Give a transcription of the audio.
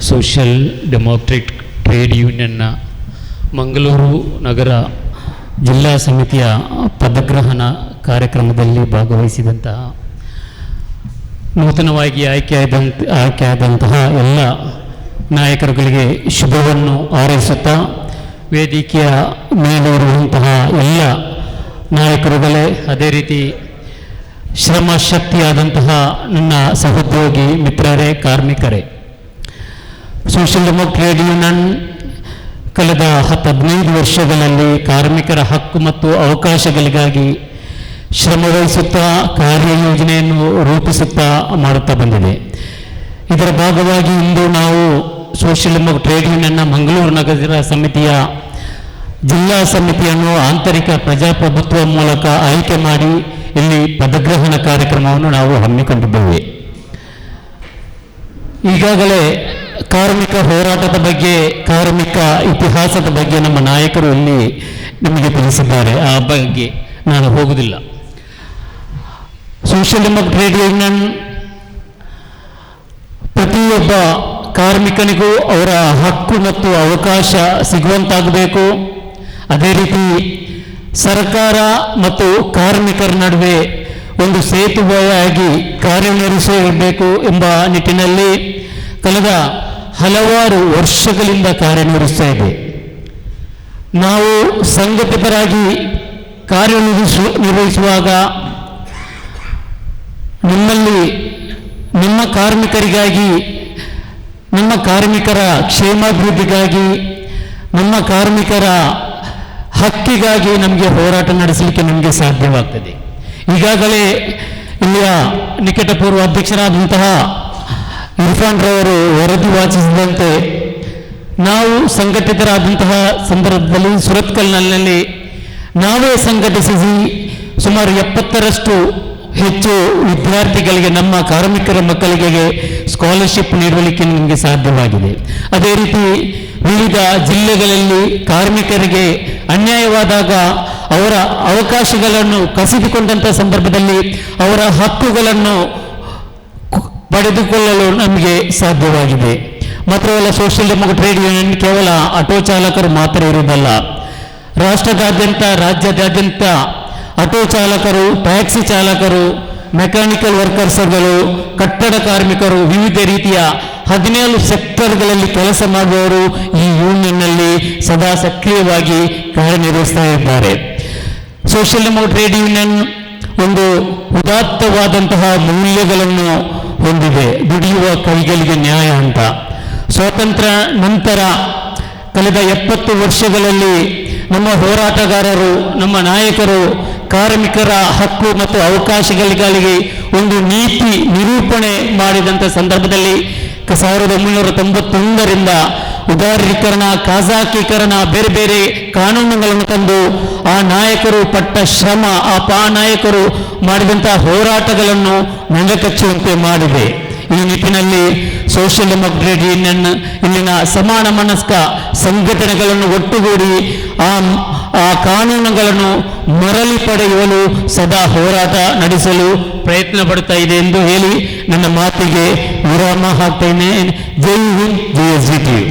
Social democrat trade ಯೂನಿಯನ್ನ ಮಂಗಳೂರು ನಗರ ಜಿಲ್ಲಾ ಸಮಿತಿಯ ಪದಗ್ರಹಣ ಕಾರ್ಯಕ್ರಮದಲ್ಲಿ ಭಾಗವಹಿಸಿದಂತಹ ನೂತನವಾಗಿ ಆಯ್ಕೆಯಾದಂತ ಆಯ್ಕೆಯಾದಂತಹ ಎಲ್ಲ ನಾಯಕರುಗಳಿಗೆ ಶುಭವನ್ನು ಹಾರೈಸುತ್ತಾ ವೇದಿಕೆಯ ಮೇಲಿರುವಂತಹ ಎಲ್ಲ ನಾಯಕರುಗಳೇ, ಅದೇ ರೀತಿ ಶ್ರಮ ಶಕ್ತಿಯಾದಂತಹ ನನ್ನ ಸಹೋದ್ಯೋಗಿ ಮಿತ್ರರೇ, ಕಾರ್ಮಿಕರೇ. ಸೋಷಿಯಲ್ ಡೆಮೋಕ್ರೇಟ್ ಯೂನಿಯನ್ ಕಳೆದ ಹತ್ತು ಹದಿನೈದು ವರ್ಷಗಳಲ್ಲಿ ಕಾರ್ಮಿಕರ ಹಕ್ಕು ಮತ್ತು ಅವಕಾಶಗಳಿಗಾಗಿ ಶ್ರಮವಹಿಸುತ್ತಾ ಕಾರ್ಯಯೋಜನೆಯನ್ನು ರೂಪಿಸುತ್ತಾ ಮಾಡುತ್ತಾ ಬಂದಿದೆ. ಇದರ ಭಾಗವಾಗಿ ಇಂದು ನಾವು ಸೋಷಿಯಲ್ ಡೆಮೋಕ್ರೇಟ್ ಯೂನಿಯನ್ನ ಮಂಗಳೂರು ನಗರ ಸಮಿತಿಯ ಜಿಲ್ಲಾ ಸಮಿತಿಯನ್ನು ಆಂತರಿಕ ಪ್ರಜಾಪ್ರಭುತ್ವ ಮೂಲಕ ಆಯ್ಕೆ ಮಾಡಿ ಇಲ್ಲಿ ಪದಗ್ರಹಣ ಕಾರ್ಯಕ್ರಮವನ್ನು ನಾವು ಹಮ್ಮಿಕೊಂಡಿದ್ದೇವೆ. ಈಗಾಗಲೇ ಕಾರ್ಮಿಕ ಹೋರಾಟದ ಬಗ್ಗೆ, ಕಾರ್ಮಿಕ ಇತಿಹಾಸದ ಬಗ್ಗೆ ನಮ್ಮ ನಾಯಕರು ಇಲ್ಲಿ ನಿಮಗೆ ತಿಳಿಸಿದ್ದಾರೆ. ಆ ಬಗ್ಗೆ ನಾನು ಹೋಗುವುದಿಲ್ಲ. ಸೋಷಿಯಲ್ ಡೆಮೋಕ್ರೇಟ್ ಯೂನಿಯನ್ ಪ್ರತಿಯೊಬ್ಬ ಕಾರ್ಮಿಕನಿಗೂ ಅವರ ಹಕ್ಕು ಮತ್ತು ಅವಕಾಶ ಸಿಗುವಂತಾಗಬೇಕು. ಅದೇ ರೀತಿ ಸರ್ಕಾರ ಮತ್ತು ಕಾರ್ಮಿಕರ ನಡುವೆ ಒಂದು ಸೇತುವೆಯಾಗಿ ಕಾರ್ಯನಿರ್ವಹಿಸಬೇಕು ಎಂಬ ನಿಟ್ಟಿನಲ್ಲಿ ಕಳೆದ ಹಲವಾರು ವರ್ಷಗಳಿಂದ ಕಾರ್ಯನಿರ್ವಹಿಸ್ತಾ ಇದೆ. ನಾವು ಸಂಘಟಿತರಾಗಿ ಕಾರ್ಯನಿರ್ವಹಿಸು, ನಿರ್ವಹಿಸುವಾಗ ನಿಮ್ಮಲ್ಲಿ ನಿಮ್ಮ ಕಾರ್ಮಿಕರಿಗಾಗಿ, ನಿಮ್ಮ ಕಾರ್ಮಿಕರ ಕ್ಷೇಮಾಭಿವೃದ್ಧಿಗಾಗಿ, ನಮ್ಮ ಕಾರ್ಮಿಕರ ಹಕ್ಕಿಗಾಗಿ ನಮಗೆ ಹೋರಾಟ ನಡೆಸಲಿಕ್ಕೆ ನಮಗೆ ಸಾಧ್ಯವಾಗ್ತದೆ. ಈಗಾಗಲೇ ಇಲ್ಲಿಯ ನಿಕಟಪೂರ್ವ ಅಧ್ಯಕ್ಷರಾದಂತಹ ಇರ್ಫಾನ್ ರವರು ವರದಿ ವಾಚಿಸಿದಂತೆ ನಾವು ಸಂಘಟಿತರಾದಂತಹ ಸಂದರ್ಭದಲ್ಲಿ ಸುರತ್ಕಲ್ನಲ್ಲಿ ನಾವೇ ಸಂಘಟಿಸಿ ಸುಮಾರು ಎಪ್ಪತ್ತರಷ್ಟು ಹೆಚ್ಚು ವಿದ್ಯಾರ್ಥಿಗಳಿಗೆ, ನಮ್ಮ ಕಾರ್ಮಿಕರ ಮಕ್ಕಳಿಗೆ ಸ್ಕಾಲರ್ಶಿಪ್ ನೀಡಲಿಕ್ಕೆ ನಮಗೆ ಸಾಧ್ಯವಾಗಿದೆ. ಅದೇ ರೀತಿ ವಿವಿಧ ಜಿಲ್ಲೆಗಳಲ್ಲಿ ಕಾರ್ಮಿಕರಿಗೆ ಅನ್ಯಾಯವಾದಾಗ ಅವರ ಅವಕಾಶಗಳನ್ನು ಕಸಿದುಕೊಂಡಂಥ ಸಂದರ್ಭದಲ್ಲಿ ಅವರ ಹಕ್ಕುಗಳನ್ನು ಪಡೆದುಕೊಳ್ಳಲು ನಮಗೆ ಸಾಧ್ಯವಾಗಿದೆ. ಮಾತ್ರವಲ್ಲ ಸೋಷಿಯಲ್ ಟ್ರೇಡ್ ಯೂನಿಯನ್ ಕೇವಲ ಆಟೋ ಚಾಲಕರು ಮಾತ್ರ ಇರುವುದಲ್ಲ. ರಾಷ್ಟ್ರದಾದ್ಯಂತ, ರಾಜ್ಯದಾದ್ಯಂತ ಆಟೋ ಚಾಲಕರು ಟ್ಯಾಕ್ಸಿ ಚಾಲಕರು ಮೆಕ್ಯಾನಿಕಲ್ ವರ್ಕರ್ಸ್ಗಳು ಕಟ್ಟಡ ಕಾರ್ಮಿಕರು ವಿವಿಧ ರೀತಿಯ ಹದಿನೇಳು ಸೆಕ್ಟರ್ಗಳಲ್ಲಿ ಕೆಲಸ ಮಾಡುವವರು ಈ ಯೂನಿಯನ್ನಲ್ಲಿ ಸದಾ ಸಕ್ರಿಯವಾಗಿ ಕಾರ್ಯನಿರ್ವಹಿಸ್ತಾ ಇದ್ದಾರೆ. ಸೋಷಿಯಲ್ ಡೆಮೋಕ್ರೇಟ್ ಯೂನಿಯನ್ ಒಂದು ಉದಾತ್ತವಾದಂತಹ ಮೌಲ್ಯಗಳನ್ನು ಹೊಂದಿದೆ. ದುಡಿಯುವ ಕೈಗಳಿಗೆ ನ್ಯಾಯ ಅಂತ. ಸ್ವಾತಂತ್ರ್ಯ ನಂತರ ಕಳೆದ ಎಪ್ಪತ್ತು ವರ್ಷಗಳಲ್ಲಿ ನಮ್ಮ ಹೋರಾಟಗಾರರು, ನಮ್ಮ ನಾಯಕರು, ಕಾರ್ಮಿಕರ ಹಕ್ಕು ಮತ್ತು ಅವಕಾಶಗಳಿಗಾಗಿ ಒಂದು ನೀತಿ ನಿರೂಪಣೆ ಮಾಡಿದಂಥ ಸಂದರ್ಭದಲ್ಲಿ ಸಾವಿರದ ಒಂಬೈನೂರ ತೊಂಬತ್ತೊಂದರಿಂದ ಉದಾರೀಕರಣ ಖಾಸಾಕೀಕರಣ ಬೇರೆ ಬೇರೆ ಕಾನೂನುಗಳನ್ನು ತಂದು ಆ ನಾಯಕರು ಪಟ್ಟ ಶ್ರಮ, ಆ ಪಾ ನಾಯಕರು ಮಾಡಿದಂತಹ ಹೋರಾಟಗಳನ್ನು ನೆಲಕಚ್ಚುವಂತೆ ಮಾಡಿದೆ. ಈ ನಿಟ್ಟಿನಲ್ಲಿ ಸೋಷಿಯಲ್ ಡೆಮೋಕ್ರೇಟ್ ಯೂನಿಯನ್ ಇಲ್ಲಿನ ಸಮಾನ ಮನಸ್ಕ ಸಂಘಟನೆಗಳನ್ನು ಒಟ್ಟುಗೂಡಿ ಆ ಆ ಕಾನೂನುಗಳನ್ನು ಮರಳಿ ಪಡೆಯಲು ಸದಾ ಹೋರಾಟ ನಡೆಸಲು ಪ್ರಯತ್ನ ಪಡ್ತಾ ಇದೆ ಎಂದು ಹೇಳಿ ನನ್ನ ಮಾತಿಗೆ ವಿರಾಮ ಹಾಕ್ತೇನೆ ಜೈ ಹಿಂದ್, ಜೈ ಎಸ್ ಟಿ.